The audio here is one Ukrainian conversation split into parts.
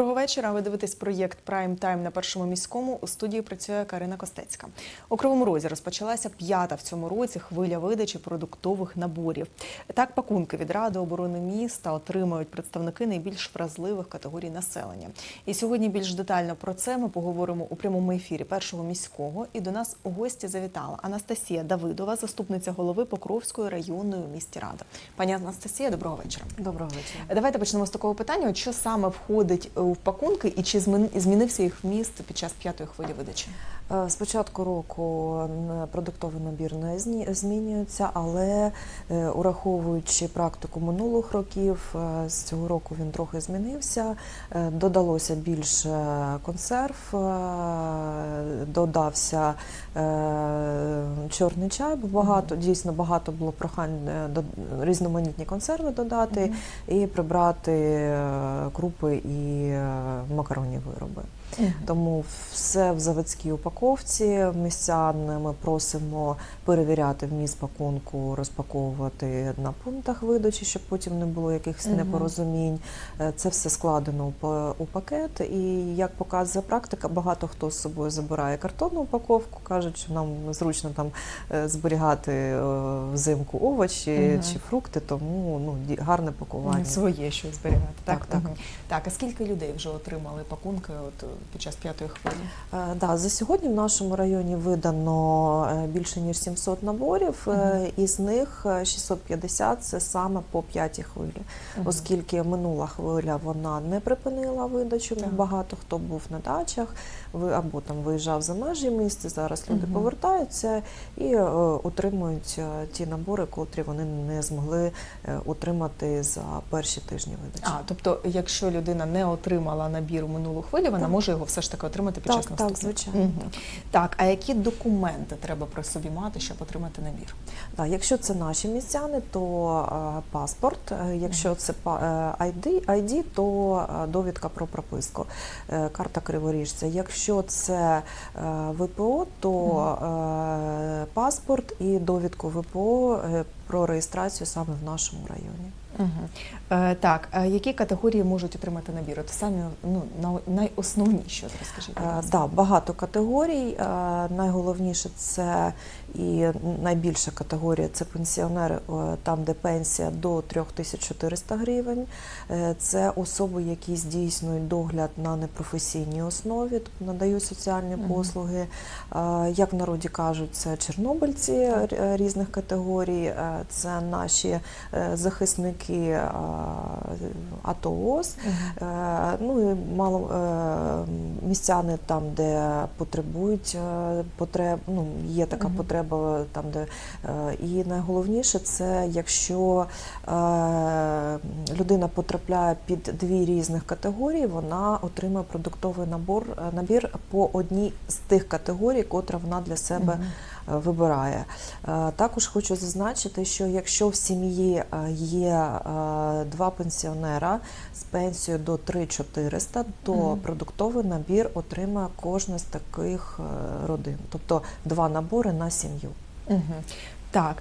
Доброго вечора. Ви дивитесь проєкт Прайм Тайм на першому міському. У студії працює Карина Костецька. У Кривому Розі розпочалася п'ята в цьому році хвиля видачі продуктових наборів. Так, пакунки від Ради оборони міста отримують представники найбільш вразливих категорій населення. І сьогодні більш детально про це ми поговоримо у прямому ефірі першого міського. І до нас у гості завітала Анастасія Давидова, заступниця голови Покровської районної місті Рада. Пані Анастасія, доброго вечора. Доброго вечора. Давайте почнемо з такого питання: що саме входить е, в пакунки, і чи змінився їх вміст під час п'ятої хвилі видачі? Е, З початку року продуктовий набір не змінюється, але е, ураховуючи практику минулих років, е, з цього року він трохи змінився. Додалося більше консерв, додався чорний чай, бо багато дійсно багато було прохань до різноманітні консерви додати і прибрати крупи і макаронні вироби. Тому все в заводській упаковці. Містян ми просимо перевіряти вміст пакунку, розпаковувати на пунктах видачі, щоб потім не було якихось непорозумінь. Е, Це все складено у пакет. І як показує практика, багато хто з собою забирає картонну упаковку, кажуть, що нам зручно там е, зберігати е, взимку овочі Мгм. чи фрукти, тому ну гарне пакування. Своє щось зберігати. Так, Так, так. Мгм. так. А скільки людей вже отримали пакунки от, під час п'ятої хвилі? Е, Да, за сьогодні в нашому районі видано е, більше ніж 700 наборів, е, із них е, 650 – це саме по п'ятій хвилі, Мгм. оскільки минула хвиля вона не припинила видачу. Так. Багато хто був на дачах, або там виїжджав за межі міста. Зараз люди Мгм. повертаються і отримують ті набори, котрі вони не змогли отримати за перші тижні видачі. А, тобто, якщо людина не отримала набір у минулу хвилю, вона Так. може його все ж таки отримати під Так, час так, наступного? звичайно. Мгм. Так, а які документи треба при собі мати, щоб отримати набір? Так, якщо це наші містяни, то е, паспорт. Е, Якщо це ID, ID, то е, довідка про прописку, карта криворіжця. Якщо це ВПО, то е, паспорт і довідку ВПО про реєстрацію саме в нашому районі. Угу. Е, так, а які категорії можуть отримати набір? От самі ну, на- найосновніші, от розкажіть. будь Е, ласка. Багато категорій. Е, Найголовніше це і найбільша категорія це пенсіонери, е, там, де пенсія до 3400 гривень. Е, Це особи, які здійснюють догляд на непрофесійній основі, тобто надають соціальні Мгм. послуги. Е, Як в народі кажуть, це чорнобильці е, різних категорій, е, це наші е, захисники е, АТО ООС. Е, Ну і мало е, містяни там, де потребують потреб, ну є така потреба там, де і найголовніше це якщо людина потрапляє під дві різних категорії, вона отримує продуктовий набор набір по одній з тих категорій, котра вона для себе вибирає. Е, Також хочу зазначити, що якщо в сім'ї е, є е, два пенсіонера з пенсією до 3400, то Мгм. продуктовий набір отримає кожна з таких е, родин, тобто два набори на сім'ю. Угу. Так.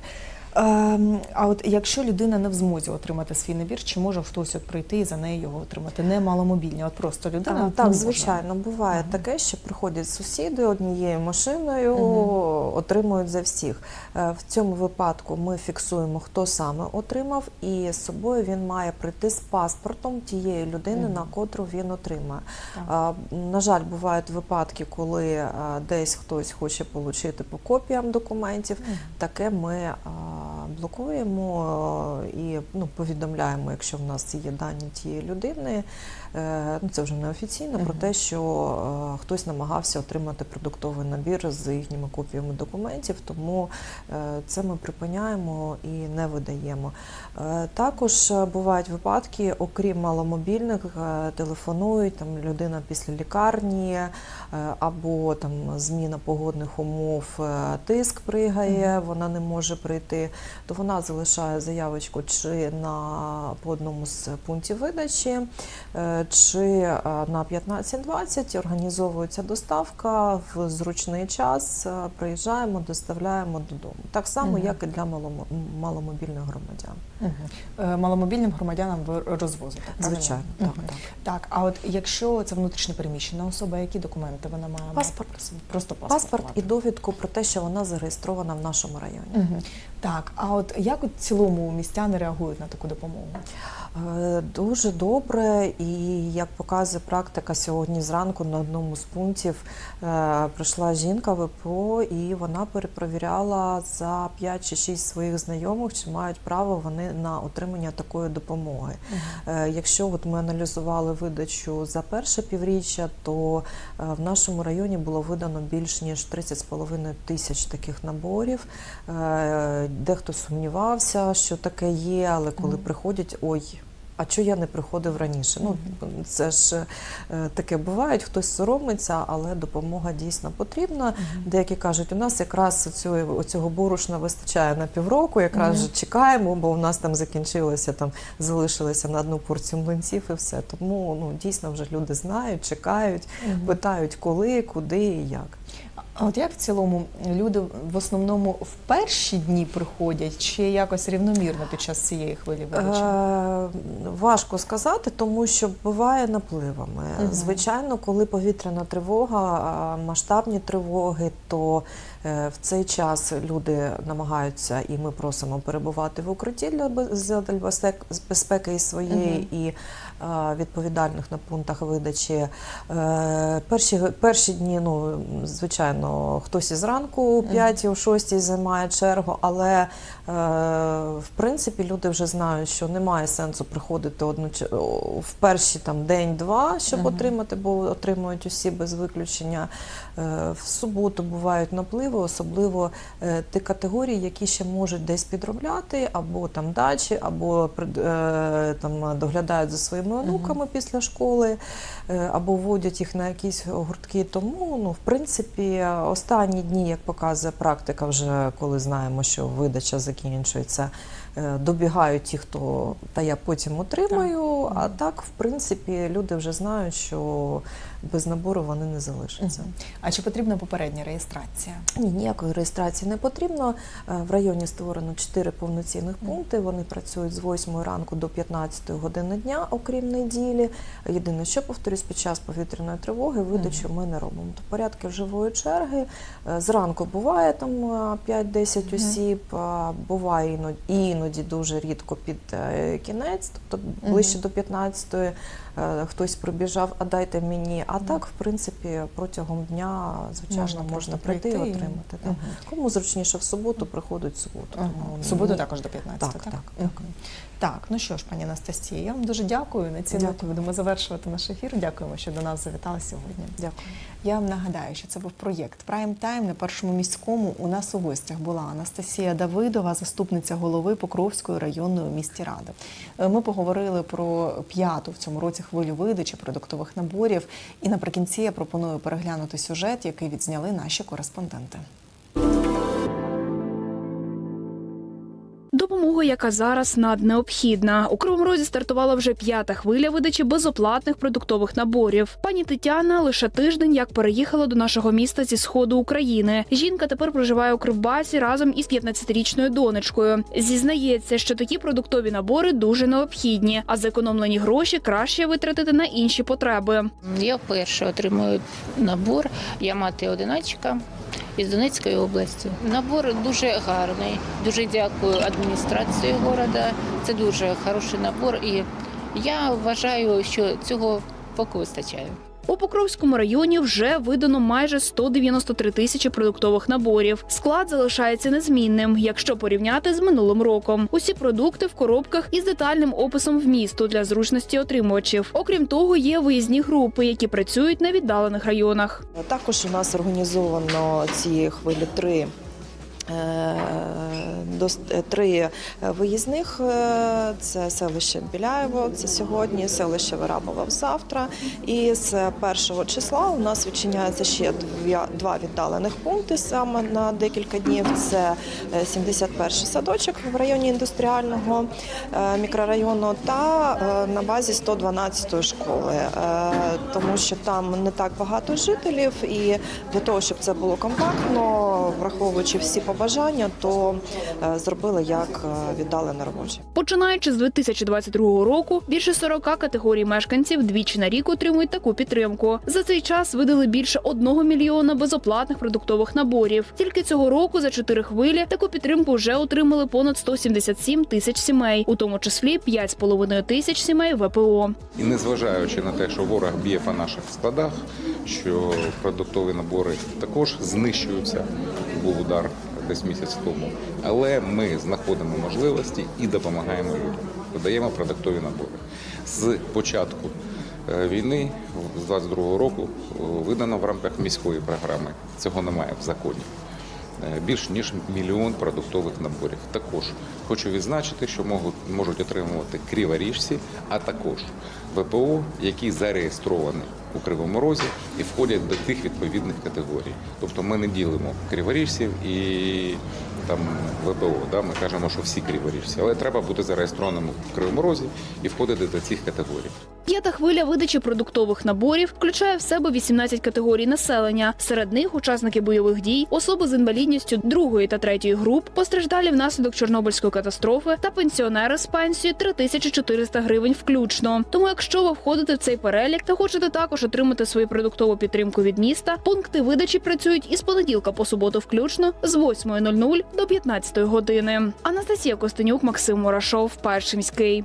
Ем, а от якщо людина не в змозі отримати свій набір, чи може хтось от прийти і за неї його отримати? Не маломобільні, от просто людина. А, так, звичайно, буває Мгм. таке, що приходять сусіди однією машиною, Мгм. отримують за всіх. Е, В цьому випадку ми фіксуємо, хто саме отримав, і з собою він має прийти з паспортом тієї людини, Мгм. на котру він отримає. Так. А, На жаль, бувають випадки, коли а, десь хтось хоче отримати по копіям документів. Мгм. Таке ми блокуємо і ну, повідомляємо, якщо в нас є дані тієї людини. Е, Ну, це вже не офіційно, про те, що е, хтось намагався отримати продуктовий набір з їхніми копіями документів, тому е, це ми припиняємо і не видаємо. Е, Також е, бувають випадки, окрім маломобільних, е, телефонують там людина після лікарні е, або там зміна погодних умов, е, тиск пригає, вона не може прийти. То вона залишає заявочку чи на по одному з пунктів видачі, е, чи е, на 15.20 організовується доставка в зручний час. е, Приїжджаємо, доставляємо додому. Так само, Мгм. як і для маломобільних громадян. Е, Маломобільним громадянам ви розвозите. правильно? Звичайно, так, Мгм. так. Так, а от якщо це внутрішньо переміщена особа, які документи вона має? Паспорт. Просто паспорт. Паспорт і довідку про те, що вона зареєстрована в нашому районі. Мгм. Так, а от як в цілому містяни реагують на таку допомогу? Е, Дуже добре, і як показує практика, сьогодні зранку на одному з пунктів е, прийшла жінка ВПО, і вона перепровіряла за 5 чи 6 своїх знайомих, чи мають право вони на отримання такої допомоги. Е, Якщо от ми аналізували видачу за перше півріччя, то в нашому районі було видано більш ніж 30,5 тисяч таких наборів. Дехто сумнівався, що таке є, але коли Мгм. приходять, ой. А чого я не приходив раніше? Ну це ж е, таке буває, хтось соромиться, але допомога дійсно потрібна. Деякі кажуть, у нас якраз цього, цього борошна вистачає на півроку, якраз Мгм. же чекаємо, бо у нас там закінчилося, там залишилося на одну порцію млинців і все. Тому ну дійсно вже люди знають, чекають, Мгм. питають, коли, куди і як. А от як в цілому люди в основному в перші дні приходять, чи якось рівномірно під час цієї хвилі видачі? Е, важко сказати, тому що буває напливами. Мгм. Звичайно, коли повітряна тривога, масштабні тривоги, то е, в цей час люди намагаються, і ми просимо перебувати в укритті для безпеки і своєї, і е, відповідальних на пунктах видачі. Е, Перші, перші дні, ну, звичайно, хтось із ранку о 5 о 6 займає чергу, але е, в принципі люди вже знають, що немає сенсу приходити одну в перші там день-два, щоб отримати, бо отримують усі без виключення. Е, В суботу бувають напливи, особливо е, ті категорії, які ще можуть десь підробляти, або там дачі, або там доглядають за своїми онуками після школи, або вводять їх на якісь гуртки. Тому, ну, в принципі, останні дні, як показує практика, вже коли знаємо, що видача закінчується, добігають ті, хто та я потім отримаю. А так, в принципі, люди вже знають, що без набору вони не залишаться. А чи потрібна попередня реєстрація? Ні, ніякої реєстрації не потрібно. Е, В районі створено чотири повноцінних пункти. Вони працюють з 8 ранку до 15 години дня, окрім неділі. Єдине, що повторюсь, під час повітряної тривоги видачу ми не робимо. То порядки живої черги. Е, Зранку буває там е, 5-10 Мгм. осіб, буває іноді, іноді дуже рідко під е, кінець, тобто ближче до 15-ї. е, Хтось прибіжав, а дайте мені. А так, в принципі, протягом дня, звичайно, Можна можна, прийти і отримати. так. Мгм. Кому зручніше в суботу, приходить в суботу. Ага. Тому В суботу ні. також до 15, Так, так? так, Мгм. Так, ну що ж, пані Анастасія, я вам дуже дякую. На цій ноті будемо завершувати наш ефір. Дякуємо, що до нас завітали сьогодні. Дякую. Я вам нагадаю, що це був проєкт Прайм Тайм на першому міському. У нас у гостях була Анастасія Давидова, заступниця голови Покровської районної місті ради. Е, Ми поговорили про п'яту в цьому році хвилю видачі продуктових наборів. І наприкінці я пропоную переглянути сюжет, який відзняли наші кореспонденти. Допомога, яка зараз наднеобхідна. У Кривому Розі стартувала вже п'ята хвиля видачі безоплатних продуктових наборів. Пані Тетяна лише тиждень як переїхала до нашого міста зі сходу України. Жінка тепер проживає у Кривбасі разом із 15-річною донечкою. Зізнається, що такі продуктові набори дуже необхідні, а зекономлені гроші краще витратити на інші потреби. Я вперше отримую набор. Я мати одиначка із Донецької області. Набор дуже гарний. Дуже дякую адміністрації міста. Це дуже хороший набор, і я вважаю, що цього поки вистачає. У Покровському районі вже видано майже 193 тисячі продуктових наборів. Склад залишається незмінним, якщо порівняти з минулим роком. Усі продукти в коробках із детальним описом вмісту для зручності отримувачів. Окрім того, є виїзні групи, які працюють на віддалених районах. Також у нас організовано ці хвилі три Три е, виїзних е, це селище Біляєво, це сьогодні, селище Варабова завтра. І з першого числа у нас відчиняється ще два віддалених пункти саме на декілька днів. Це е, 71 садочок в районі індустріального е, мікрорайону та е, на базі 112 школи, Е, тому що там не так багато жителів, і для того, щоб це було компактно, враховуючи всі побажання, то е, зробили як е, віддалене робоче. Починаючи з 2022 року, більше 40 категорій мешканців двічі на рік отримують таку підтримку. За цей час видали більше одного мільйона безоплатних продуктових наборів. Тільки цього року за чотири хвилі таку підтримку вже отримали понад 177 тисяч сімей, у тому числі 5,5 тисяч сімей ВПО. І незважаючи на те, що ворог б'є по наших складах, що продуктові набори також знищуються, був удар десь місяць тому. Але ми знаходимо можливості і допомагаємо людям. Додаємо продуктові набори. З початку е, війни, з 22-го року, е, видано в рамках міської програми. Цього немає в законі. Е, більш ніж мільйон продуктових наборів. Також хочу відзначити, що можуть, можуть отримувати криворіжці, а також ВПО, які зареєстровані у Кривому Розі і входять до тих відповідних категорій. Тобто ми не ділимо криворіжців і там ВПО. Да? Ми кажемо, що всі криворіжці, але треба бути зареєстрованим у Кривому Розі і входити до цих категорій. П'ята хвиля видачі продуктових наборів включає в себе 18 категорій населення. Серед них учасники бойових дій, особи з інвалідністю другої та третьої груп, постраждалі внаслідок Чорнобильської катастрофи та пенсіонери з пенсією 3400 гривень включно. Тому, якщо ви входите в цей перелік та хочете також отримати свою продуктову підтримку від міста, пункти видачі працюють із понеділка по суботу включно з 8.00 до 15 години. Анастасія Костенюк, Максим Мурашов, Перший міський.